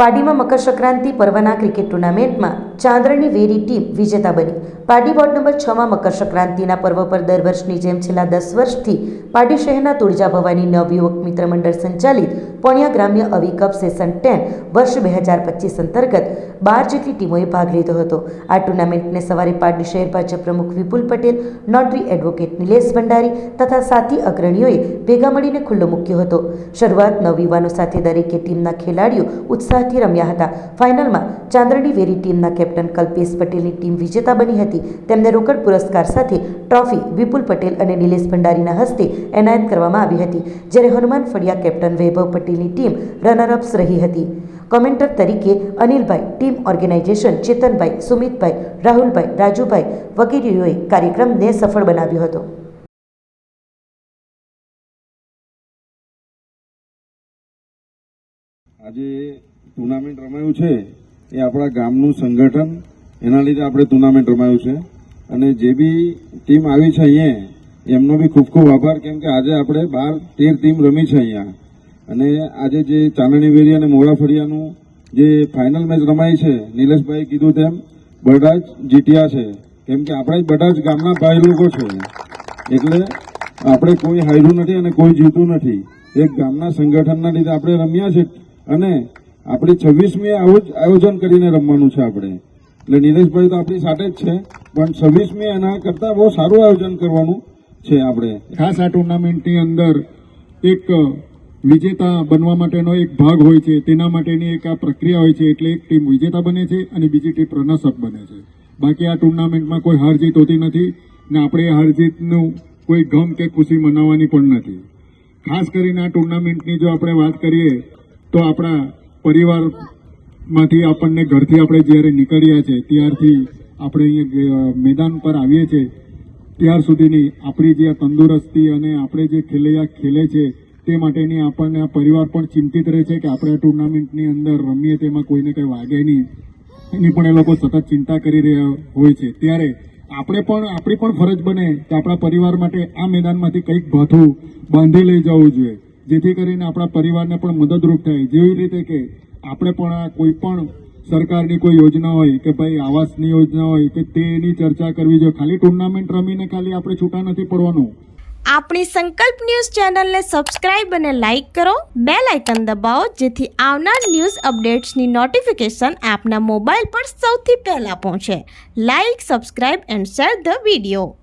પાડીમાં મકર સંક્રાંતિ પર્વના ક્રિકેટ ટુર્નામેન્ટમાં ચાંદ્રની very team વિજેતા બની. પાડી વોર્ડ નંબર છમાં મકર સંક્રાંતિના પર્વ પર દર વર્ષની જેમ છેલ્લા દસ વર્ષથી પાડી શહેરના તુળજા ભવાની નવયુવક મિત્ર મંડળ સંચાલિત પોણિયા ગ્રામ્ય અવી કપ સેશન ટેન વર્ષ બે હજાર પચીસ અંતર્ગત બાર જેટલી ટીમોએ ભાગ લીધો હતો. આ ટુર્નામેન્ટને સવારે પાડી શહેર ભાજપ પ્રમુખ વિપુલ પટેલ, નોટરી એડવોકેટ નિલેશ ભંડારી તથા સાથી અગ્રણીઓએ ભેગા મળીને ખુલ્લો મૂક્યો હતો. શરૂઆત નવયુવાનો સાથે દરેકે ટીમના ખેલાડીઓ ઉત્સાહથી રમ્યા હતા. ફાઇનલમાં ચાંદરડી વેરી ટીમના કેપ્ટન કલ્પેશ પટેલની ટીમ વિજેતા બની હતી. તેમને રોકડ પુરસ્કાર સાથે ટ્રોફી વિપુલ પટેલ અને નિલેશ ભંડારીના હસ્તે એનાયત કરવામાં આવી હતી, જ્યારે હનુમાન ફળિયા કેપ્ટન વૈભવ પટેલની ટીમ રનરઅપ્સ રહી હતી. કોમેન્ટર તરીકે અનિલભાઈ, ટીમ ઓર્ગેનાઇઝેશન ચેતનભાઈ, સુમિતભાઈ, રાહુલભાઈ, રાજુભાઈ વગેરેઓએ કાર્યક્રમને સફળ બનાવ્યો હતો. આજે ટુર્નામેન્ટ રમાયું છે. એ આપણા ગામનું સંગઠન એના લીધે આપણે ટુર્નામેન્ટ રમાયું છે. અને જે બી ટીમ આવી છે અહીંયા, એમનો બી ખૂબ ખૂબ આભાર, કેમ કે આજે આપણે બાર, તેર ટીમ રમી છે અહીંયા. અને આજે જે ચાંદણી વેરી અને મોડા જે ફાઇનલ મેચ રમાઈ છે નિલેશભાઈ કીધું તેમ, બધા જ જીત્યા છે. કેમ કે આપણે બધા જ ગામના ભાઈ લોકો છે. એટલે આપણે કોઈ હાર્યું નથી અને કોઈ જીતું નથી. એક ગામના સંગઠનના લીધે આપણે રમ્યા છે. અને આપણે છવ્વીસમી આવું જ આયોજન કરીને રમવાનું છે આપણે. એટલે નિલેશભાઈ તો આપણી સાથે જ છે. પણ છવ્વીસમી એના કરતાં બહુ સારું આયોજન કરવાનું છે આપણે. ખાસ આ ટુર્નામેન્ટની અંદર એક વિજેતા બનવા માટેનો એક ભાગ હોય છે. તેના માટેની એક આ પ્રક્રિયા હોય છે. એટલે એક ટીમ વિજેતા બને છે અને બીજી ટીમ રનર્સઅપ બને છે. બાકી આ ટુર્નામેન્ટમાં કોઈ હાર જીત હોતી નથી ને આપણે હાર જીતનું કોઈ ગમ કે ખુશી મનાવવાની પણ નથી. ખાસ કરીને આ ટુર્નામેન્ટની જો આપણે વાત કરીએ તો આપણા પરિવારમાંથી આપણને ઘરથી આપણે જ્યારે નીકળ્યા છે, ત્યારથી આપણે અહીંયા મેદાન પર આવીએ છીએ, ત્યાર સુધીની આપણી જે તંદુરસ્તી અને આપણે જે ખેલૈયા ખેલે છે, તે માટેની આપણને પરિવાર પણ ચિંતિત રહે છે કે આપણે ટુર્નામેન્ટની અંદર રમીએ તેમાં કોઈને કંઈ વાગે નહીં. એની પણ એ લોકો સતત ચિંતા કરી રહ્યા હોય છે. ત્યારે આપણે પણ, આપણી પણ ફરજ બને કે આપણા પરિવાર માટે આ મેદાનમાંથી કંઈક ભાથું બાંધી લઈ જવું જોઈએ. જેથી કરીને આપણા પરિવારને પણ મદદરૂપ થાય. જેવી રીતે કે આપણે પણ કોઈ પણ સરકારની કોઈ યોજના હોય કે ભાઈ આવાસની યોજના હોય કે તેની ચર્ચા કરવી જોઈએ. ખાલી ટુર્નામેન્ટ રમીને ખાલી આપણે છૂટા નથી પડવાનું. આપણી સંકલ્પ ન્યૂઝ ચેનલને સબસ્ક્રાઇબ અને લાઇક કરો. બે લાઇકન દબાવો જેથી આવનાર ન્યૂઝ અપડેટ્સની નોટિફિકેશન આપના મોબાઈલ પર સૌથી પહેલાં પહોંચે. Like, subscribe and share the video.